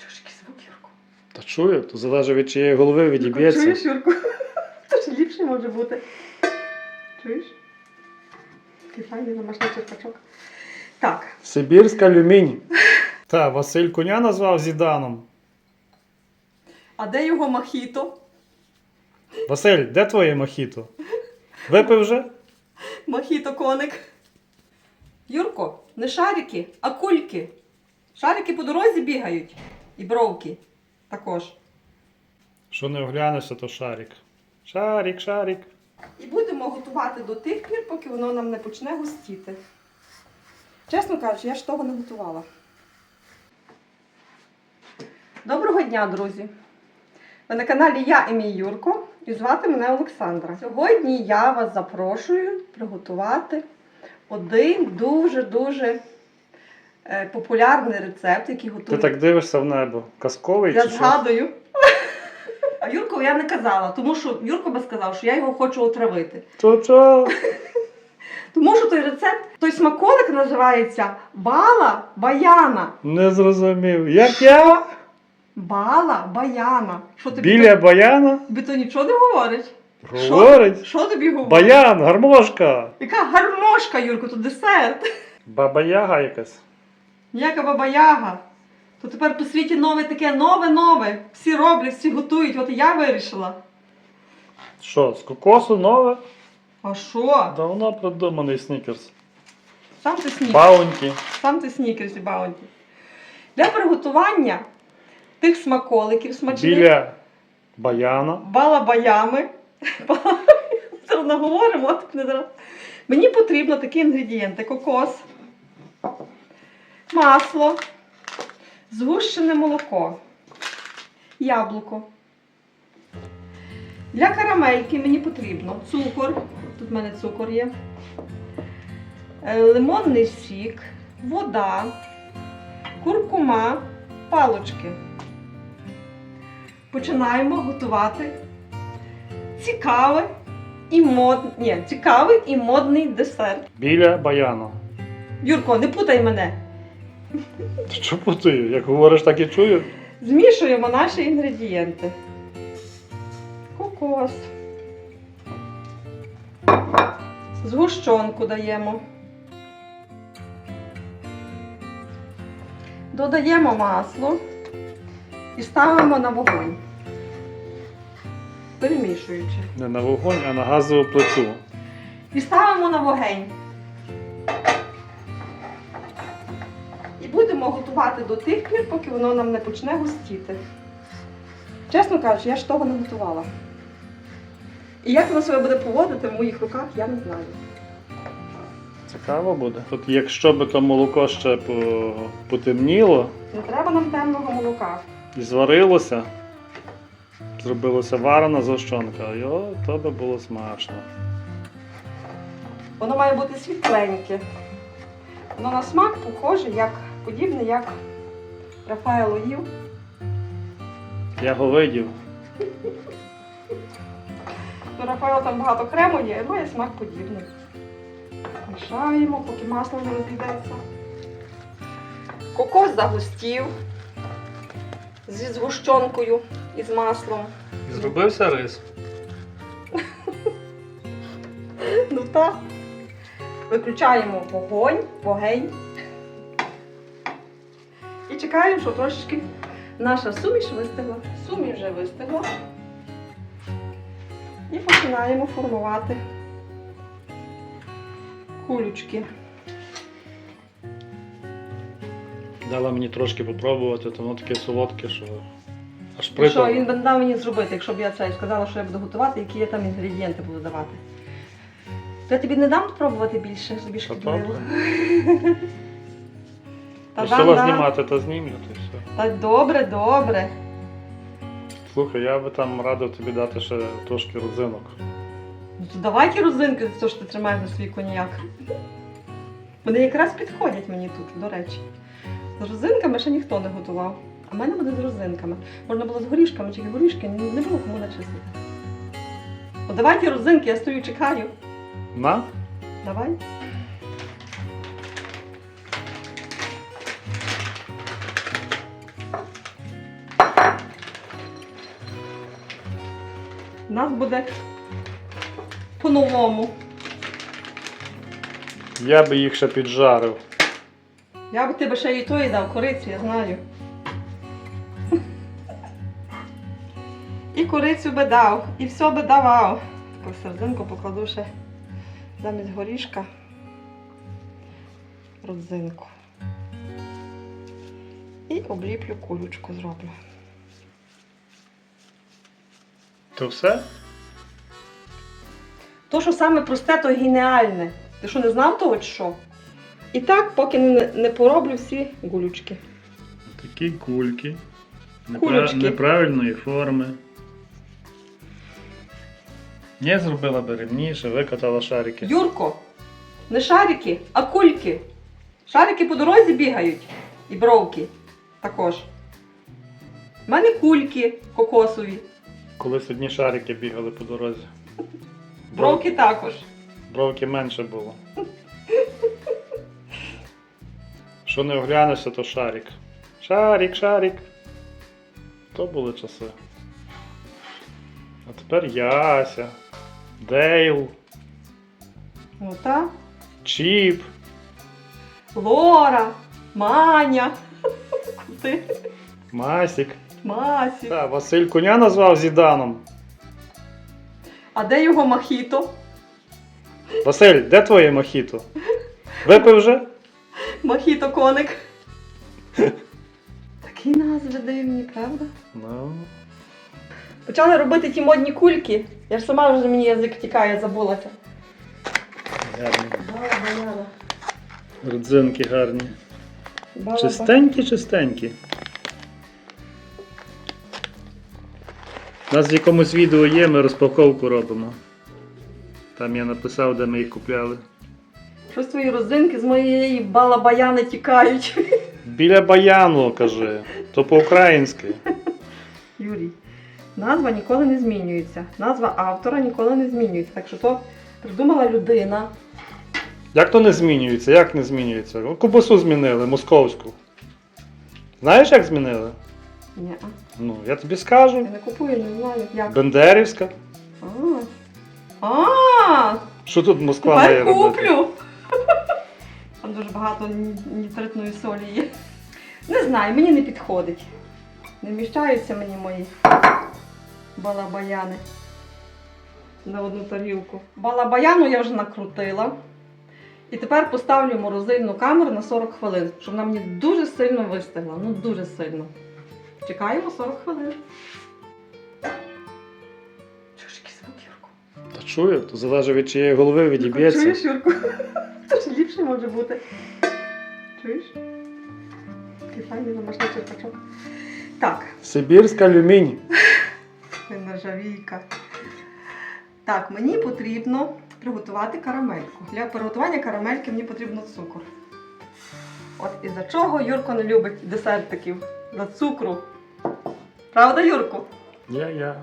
Чуєш, який звук, Юрко? Та чую, то залежить від чиєї голови відіб'ється. Чуєш, Юрко? То ж ліпше може бути. Чуєш? Такий файний домашній черпачок. Так, Сибірська алюмінь. Та, Василь коня назвав Зіданом. а де його мохіто? Василь, де твоє мохіто? Випив вже? Мохіто коник. Юрко, не шарики, а кульки. Шарики по дорозі бігають. І бровки також. Що не оглянешся, то шарик. Шарик, шарик. І будемо готувати до тих пір, поки воно нам не почне густіти. Чесно кажучи, я ж того не готувала. Доброго дня, друзі! Ви на каналі Я і мій Юрко, і звати мене Олександра. Сьогодні я вас запрошую приготувати один дуже-дуже популярний рецепт, який Ти так дивишся в небо. Казковий Я чи що? згадую. А Юрку я не казала, тому що Юрко би сказав, що я його хочу отравити. Чо-чо? Тому що той рецепт, той смаколик називається бала баяна. Не зрозумів. Як я? Бала баяна. Що тобі Біля то, баяна? тобі то нічого не говорить? Говорить. Що тобі говорить? Баян, гармошка. Яка гармошка, Юрко, то десерт. Баба Яга якась. Ніяка баба яга. То тепер по світі нове таке нове-нове. Всі роблять, всі готують. От і я вирішила. Що, з кокосу нове? А що? Давно придуманий снікерс. Сам ти снікерс. Баунті. Сам ти снікерс і баунті. Для приготування тих смаколиків смачних. Біля баяна. балабаями. Це наговоримо, так не зараз. Мені потрібно такі інгредієнти: кокос, масло, згущене молоко, яблуко. Для карамельки мені потрібно цукор. Тут в мене цукор є. е, Лимонний сік, вода, куркума, палочки. Починаємо готувати цікавий і мод... Ні, цікавий і модний десерт. Біля баяна. Юрко, не путай мене. Ти що путаю? Як говориш, так і чую. Змішуємо наші інгредієнти. Кокос. Згущенку даємо. Додаємо масло і ставимо на вогонь. Перемішуючи. Не на вогонь, а на газову плиту. І ставимо на вогонь. Будемо готувати до тих пір, поки воно нам не почне густіти. Чесно кажучи, я ж того не готувала. І як воно себе буде поводити в моїх руках, я не знаю. Цікаво буде. Тут якщо би то молоко ще по- потемніло Не треба нам темного молока. і зварилося, зробилося варена згущенка, і то би було смачно. Воно має бути світленьке. Воно на смак похоже, як подібне, як Рафаело їв. Я го видів. Ну, Рафаело там багато крему є, має смак подібний. Мішаємо, поки масло не розійдеться. Кокос загустів зі згущенкою і з маслом. Зробився рис. Ну так. Виключаємо вогонь, вогонь. Чекаємо, щоб трошечки наша суміш вистигла. Суміш вже вистигла. І починаємо формувати кулючки. Дала мені трошки попробувати, то воно таке солодке, що аж І Що він би дав мені зробити, якщо б я це сказала, що я буду готувати, які я там інгредієнти буду давати. То я тобі не дам спробувати більше, собі Та шкідливо. добре. Дам, дам. знімати, то знімлю, то все. Та добре, добре. Слухай, я би там радив тобі дати ще трошки родзинок. Ну то давай ті розинки, то що ти тримаєш на свій коньяк. Вони якраз підходять мені тут, до речі. З розинками ще ніхто не готував. А в мене буде з розинками. Можна було з горішками, тільки горішки не було кому начистити. О, давай ті розинки, я стою, чекаю. На? Давай. Нас буде по-новому. Я би їх ще піджарив. Я б тебе ще і тої дав, корицю, я знаю. І корицю би дав, і все би давав. Таку серединку покладу ще замість горішка родзинку. І обліплю кулючку зроблю. То все? То, що саме просте, то геніальне. Ти що не знав того чи що? І так, поки не, не пороблю всі гулючки. Такі кульки. Кульочки. Неправильної форми. Не зробила би рівніше, викатала шарики. Юрко, не шарики, а кульки. Шарики по дорозі бігають. І бровки також. У мене кульки кокосові, Колись одні шарики бігали по дорозі. бровки також. Бровки менше було. Що не оглянешся, то шарик. Шарик, шарик. То були часи. А тепер Яся, Дейл, Ну так. Чіп. Лора, Маня. Куди? Масік. Масі. Та, Василь коня назвав Зіданом. А де його махіто? Василь, де твоє мохіто? Випив вже? Махіто коник. Такі назви дивні, правда? Ну. Почали робити ті модні кульки. Я ж сама вже мені язик тікає, забулася. Гарні. Яна. Родзинки гарні. Баба. Чистенькі, чистенькі. У нас в якомусь відео є, ми розпаковку робимо. Там я написав, де ми їх купляли. Щось твої родзинки з моєї балабаяни тікають. Біля баяну, кажи. То по-українськи. Юрій, назва ніколи не змінюється. Назва автора ніколи не змінюється. Так що то придумала людина. Як то не змінюється? Як не змінюється? Ну, Кубасу змінили, московську. Знаєш, як змінили? Ні, Ну, я тобі скажу. я не купую, не знаю. Як. Бендерівська. А, а Що тут Москва має робити? куплю. Там дуже багато нітритної солі є. Не знаю, мені не підходить. Не вміщаються мені мої балабаяни на одну тарілку. Балабаяну я вже накрутила. І тепер поставлю морозильну камеру на 40 хвилин, щоб вона мені дуже сильно вистигла. Ну дуже сильно. Чекаємо 40 хвилин. Чуєш, який звук, Юрко? Та чую, то залежить від чиєї голови відіб'ється. Чуєш, Юрко? Це ж ліпше може бути. Чуєш? Такий файний домашній черпачок. Так, Сибірська алюміній. це нержавійка. Так, мені потрібно приготувати карамельку. Для приготування карамельки мені потрібно цукор. От із-за чого Юрко не любить десертиків. За цукру. Правда, Юрку? Я-я.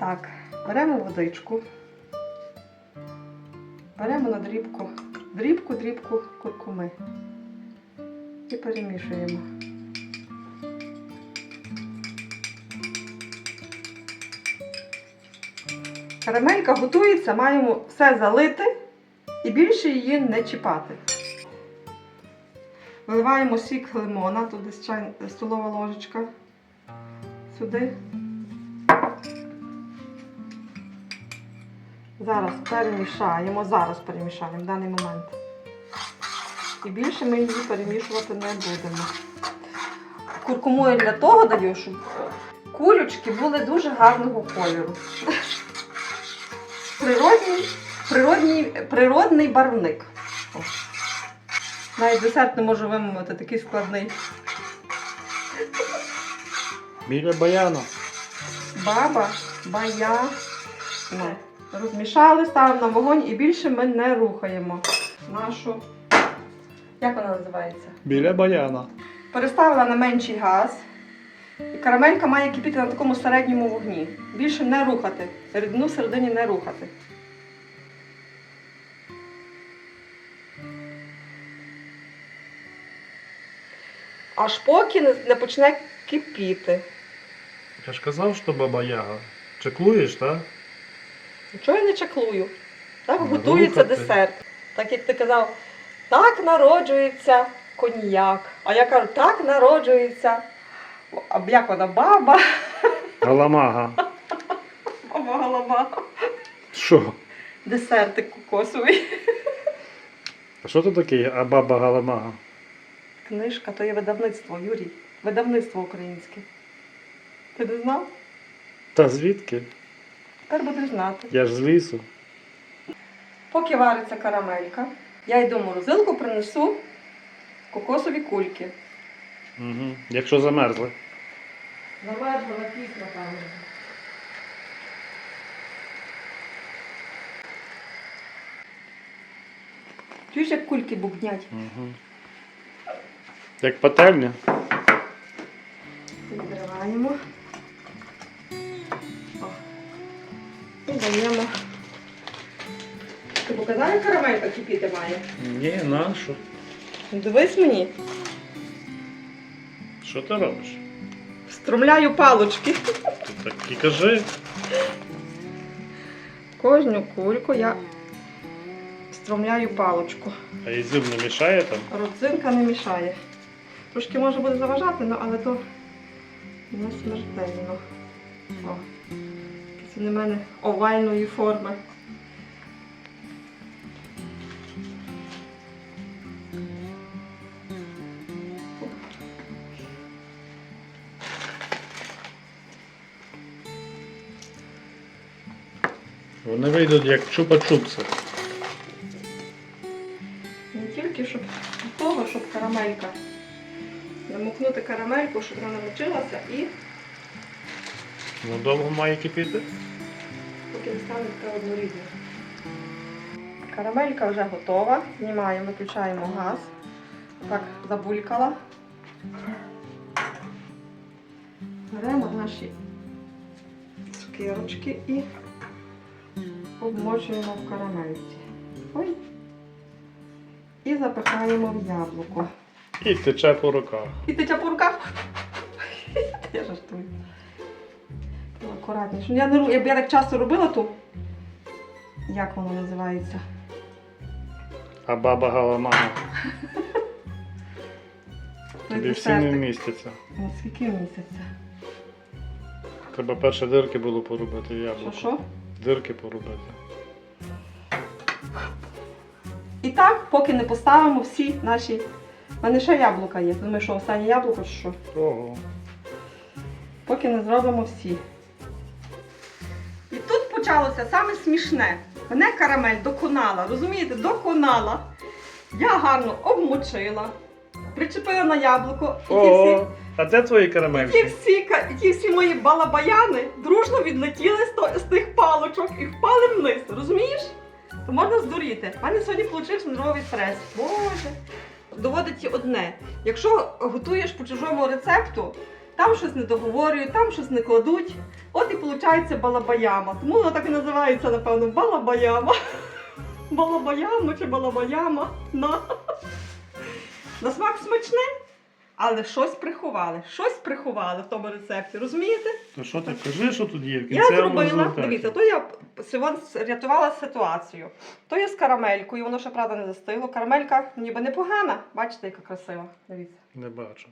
Так, беремо водичку. Беремо на дрібку, дрібку, дрібку куркуми. І перемішуємо. Карамелька готується, маємо все залити і більше її не чіпати. Виливаємо сік лимона, тут чай, столова ложечка. Сюди. Зараз перемішаємо, зараз перемішаємо в даний момент. І більше ми її перемішувати не будемо. Куркуму я для того даю, щоб кулючки були дуже гарного кольору. Природній, природній, природний барвник. Навіть десерт не можу вимовити, такий складний. Біля баяну. Баба, бая. Ну, розмішали, ставимо на вогонь і більше ми не рухаємо нашу. Як вона називається? Біля баяна. Переставила на менший газ. І карамелька має кипіти на такому середньому вогні. Більше не рухати. Рідину всередині не рухати. Аж поки не, не почне кипіти. Я ж казав, що баба Яга. Чеклуєш, так? Чого я не чаклую? Так готується рухати. десерт. Так як ти казав, так народжується коньяк. А я кажу, так народжується. А як вона баба? Галамага. Баба голова. Що? Десертик кокосовий. А що тут таке? А баба Галамага? Книжка, то є видавництво, Юрій. Видавництво українське. Ти не знав? Та звідки? Тепер будеш знати. Я ж з лісу. Поки вариться карамелька, я йду в морозилку, принесу кокосові кульки. Угу. Якщо замерзли. Замерзла на піс, напевно. Чуєш, як кульки бубнять? Угу. Як пательня. Відриваємо. О. І даємо. Ти показав, як карамелька кипіти має? Ні, нащо? Дивись мені. Що ти робиш? Встромляю палочки. Ти так і кажи. Кожну кульку я встромляю палочку. А ізюм не мішає там? Родзинка не мішає. Трошки може буде заважати, ну, але то не смертельно. О, він у мене овальної форми. Вони вийдуть як чупа-чупси. Не тільки щоб того, щоб карамелька. Намокнути карамельку, щоб вона намочилася і Ну довго має кипіти? поки не стане така однорідна. Карамелька вже готова. Знімаємо, виключаємо газ. Так, забулькала. Беремо наші цукерочки і обмочуємо в карамельці. Ой. І запихаємо в яблуко. І тече по руках. І тече по руках. Я жартую. Ну, Акуратніше. Ну, Я, не, якби я так часто робила, то як воно називається? А баба Галамага. Той Тобі всі не десертик. містяться. Ну, Скільки місяця? Треба перше дирки було поробити Що яблуко. що? Дирки поробити. І так, поки не поставимо всі наші. У мене ще яблука є. Думаю, що останнє яблуко чи що? Ого. Поки не зробимо всі. І тут почалося саме смішне. Мене карамель доконала, розумієте, доконала. Я гарно обмочила, причепила на яблуко, і ті всі, Ого. А де твої ті карамельки? всі, ка- ті всі мої балабаяни дружно відлетіли з, то- з тих палочок і впали вниз. Розумієш? То можна здуріти. У мене сьогодні вийшов нервовий стрес. Боже. Доводить одне. Якщо готуєш по чужому рецепту, там щось не договорюють, там щось не кладуть. От і виходить балабаяма. Тому воно так і називається, напевно, балабаяма. Балабаяма чи балабаяма. На. На смак смачне, але щось приховали. Щось приховали в тому рецепті, розумієте? То що ти кажи, що тут є в Я зробила, результаті? дивіться, то я рятувала ситуацію. То я з карамелькою, воно ще правда не застигло. Карамелька ніби непогана. Бачите, яка красива. Дивіться. Не бачу.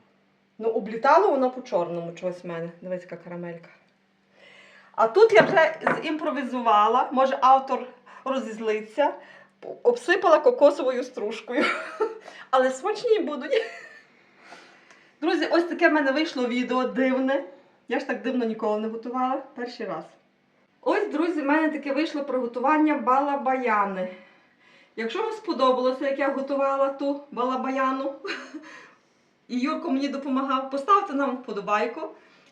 Ну, облітало воно по чорному чогось в мене. Дивіться, яка карамелька. А тут я вже зімпровізувала, може автор розізлиться, обсипала кокосовою стружкою. Але смачні будуть. Друзі, ось таке в мене вийшло відео дивне. Я ж так дивно ніколи не готувала. Перший раз. Ось, друзі, в мене таке вийшло приготування балабаяни. Якщо вам сподобалося, як я готувала ту балабаяну, і Юрко мені допомагав, поставте нам вподобайку.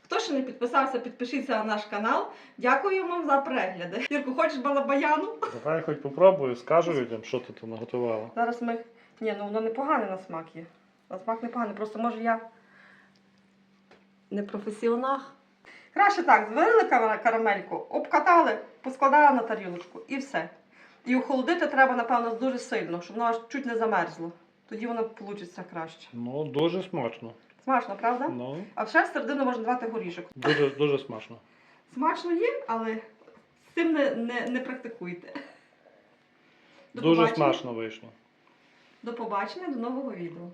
Хто ще не підписався, підпишіться на наш канал. Дякую вам за перегляди. Юрко, хочеш балабаяну? Давай хоч попробую, скажу людям, що ти тут наготувала. Зараз ми. Ні, ну воно непогане на смак є. На смак непоганий. Просто може я не професіонал. Краще так, зварили карамельку, обкатали, поскладали на тарілочку і все. І охолодити треба, напевно, дуже сильно, щоб воно аж чуть не замерзло. Тоді воно вийде краще. Ну, дуже смачно. Смачно, правда? Ну, А ще середину можна давати горішок. дуже, дуже смачно. Смачно є, але з цим не, не, не практикуйте. До Дуже побачення. смачно вийшло. До побачення, до нового відео.